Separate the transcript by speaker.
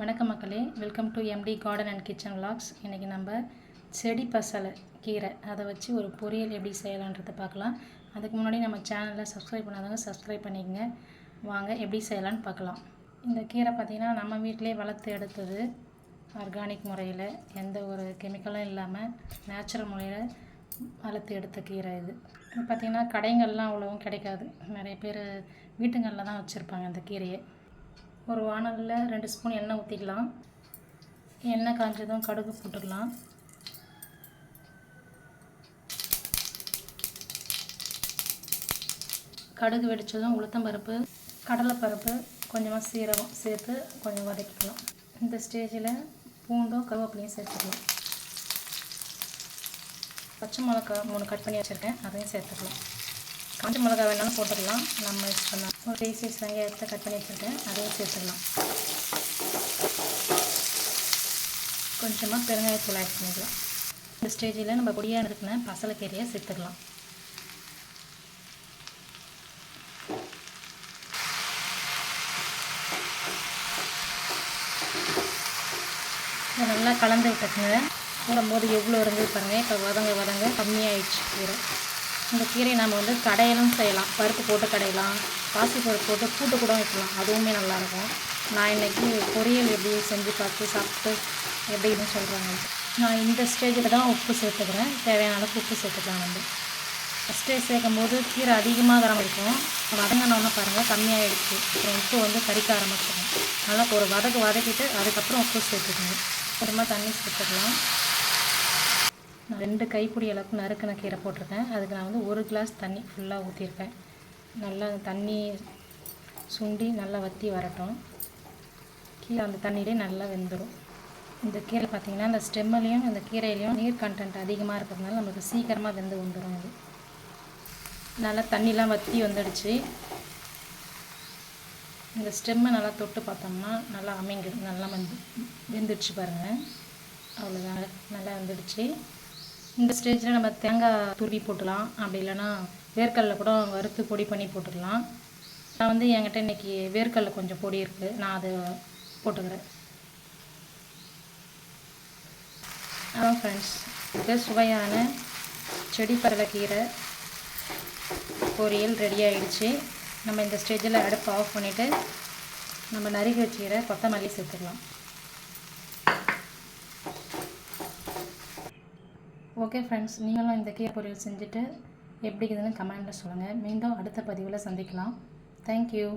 Speaker 1: வணக்கம் மக்களே. Welcome to MT garden and kitchen vlogs. இன்றைக்கி நம்ம செடி பசலை கீரை அதை வச்சு ஒரு பொரியல் எப்படி செய்யலான்றதை பார்க்கலாம். அதுக்கு முன்னாடி நம்ம சேனலில் சப்ஸ்கிரைப் பண்ணாதவங்க சப்ஸ்கிரைப் பண்ணிக்கங்க. வாங்க எப்படி செய்யலான்னு பார்க்கலாம். இந்த கீரை பார்த்திங்கன்னா நம்ம வீட்டிலே வளர்த்து எடுத்தது ஆர்கானிக் முறையில் எந்த ஒரு கெமிக்கலும் இல்லாமல் நேச்சுரல் முறையில் வளர்த்து எடுத்த கீரை இது. இது பார்த்திங்கன்னா கடைங்கள்லாம் அவ்வளோவும் கிடைக்காது. நிறைய பேர் வீட்டுங்களில் தான் வச்சுருப்பாங்க இந்த கீரையை. ஒரு வானலில் ரெண்டு ஸ்பூன் எண்ணெய் ஊற்றிக்கலாம். எண்ணெய் காஞ்சதும் கடுகு போட்டுக்கலாம். கடுகு வெடித்ததும் உளுத்தம்பருப்பு கடலைப்பருப்பு கொஞ்சமாக சீரகம் சேர்த்து கொஞ்சம் வதக்கிக்கலாம். இந்த ஸ்டேஜில் பூண்டும் கருவேப்பிலையும் சேர்த்துக்கலாம். பச்சை மிளகா மூணு கட் பண்ணி வச்சுருக்கேன். அதையும் சேர்த்துக்கலாம். காஞ்ச மிளகா வேணாலும் போட்டுக்கலாம். நம்ம யூஸ் பண்ணலாம். ஒரு பெரிய சைஸ் வெங்காயத்தை கட் பண்ணி வச்சுருக்கேன். அதையும் சேர்த்துக்கலாம். கொஞ்சமாக பெருங்காயத்தூள் ஆட் பண்ணிக்கலாம். இந்த ஸ்டேஜில் நம்ம பொடியாக இருக்கணும் பசலைக்கீரையை சேர்த்துக்கலாம். இதை நல்லா கலந்து விட்டுக்குங்க. போடும்போது எவ்வளோ இருந்து பாருங்கள் இப்போ வதங்க வதங்க கம்மியாயிடுச்சு கீரை. இந்த கீரையை நம்ம வந்து கடையிலும் செய்யலாம். பருப்பு போட்டு கடையலாம். பாசி பருப்பு போட்டு கூட்டு கூட வைக்கலாம். அதுவுமே நல்லாயிருக்கும். நான் இன்றைக்கி பொரியல் எப்படி செஞ்சு பார்த்து சாப்பிட்டு எப்படின்னு சொல்கிறாங்க நான் இந்த ஸ்டேஜில் தான் உப்பு சேர்த்துக்கிறேன். தேவையான அளவுக்கு உப்பு சேர்த்துக்கலாம் வந்து. ஃபஸ்ட்டே சேர்க்கும்போது கீரை அதிகமாக இருக்கும் வதங்கினோன்னு பாருங்கள் கம்மியாகிடுச்சு அப்புறம் உப்பு வந்து கறிக்க ஆரம்பிச்சிடும். நல்லா ஒரு வதக்கு வதக்கிட்டு அதுக்கப்புறம் உப்பு சேர்த்துக்கணும். திரும்ப தண்ணி சேர்த்துக்கலாம். ரெண்டு கைப்பிடி அளவுக்கு நறுக்கின கீரை போட்டிருக்கேன். அதுக்கு நான் வந்து ஒரு கிளாஸ் தண்ணி ஃபுல்லாக ஊற்றிருக்கேன் நல்லா தண்ணி சுண்டி நல்லா வற்றி வரட்டும். கீரை அந்த தண்ணியிலே நல்லா வெந்துடும் இந்த கீரை பார்த்திங்கன்னா அந்த ஸ்டெம்மிலையும் அந்த கீரையிலையும் நீர் கண்டென்ட் அதிகமாக இருக்கிறதுனால நமக்கு சீக்கிரமாக வெந்து வந்துடும் அது. நல்லா தண்ணிலாம் வற்றி வந்துடுச்சு. இந்த ஸ்டெம்மை நல்லா தொட்டு பார்த்தோம்னா நல்லா அமைங்கிடும் நல்லா வந்து வெந்துடுச்சு பாருங்கள் அவ்வளோதான் நல்லா வந்துடுச்சு. இந்த ஸ்டேஜில் நம்ம தேங்காய் துருவி போட்டுக்கலாம் அப்படி இல்லைன்னா வேர்க்கடல கூட வறுத்து பொடி பண்ணி போட்டுக்கலாம். நான் வந்து என்கிட்ட இன்றைக்கி வேர்க்கடல கொஞ்சம் பொடி இருக்குது நான் அதை போட்டுக்கிறேன். அதான் ஃப்ரெண்ட்ஸ் இது சுவையான செடி பரலைக்கீரை பொரியல் ரெடி ஆகிடுச்சு நம்ம இந்த ஸ்டேஜில் அடுப்பு ஆஃப் பண்ணிவிட்டு நம்ம நறுக்கி வச்சுக்கிற கொத்தமல்லி சேர்த்துக்கலாம். ஓகே ஃப்ரெண்ட்ஸ் நீங்களும் இந்த கீரை பொரியல் செஞ்சுட்டு எப்படி இருக்குதுன்னு கமெண்ட்டில் சொல்லுங்கள் மீண்டும் அடுத்த பதிவில் சந்திக்கலாம். தேங்க்யூ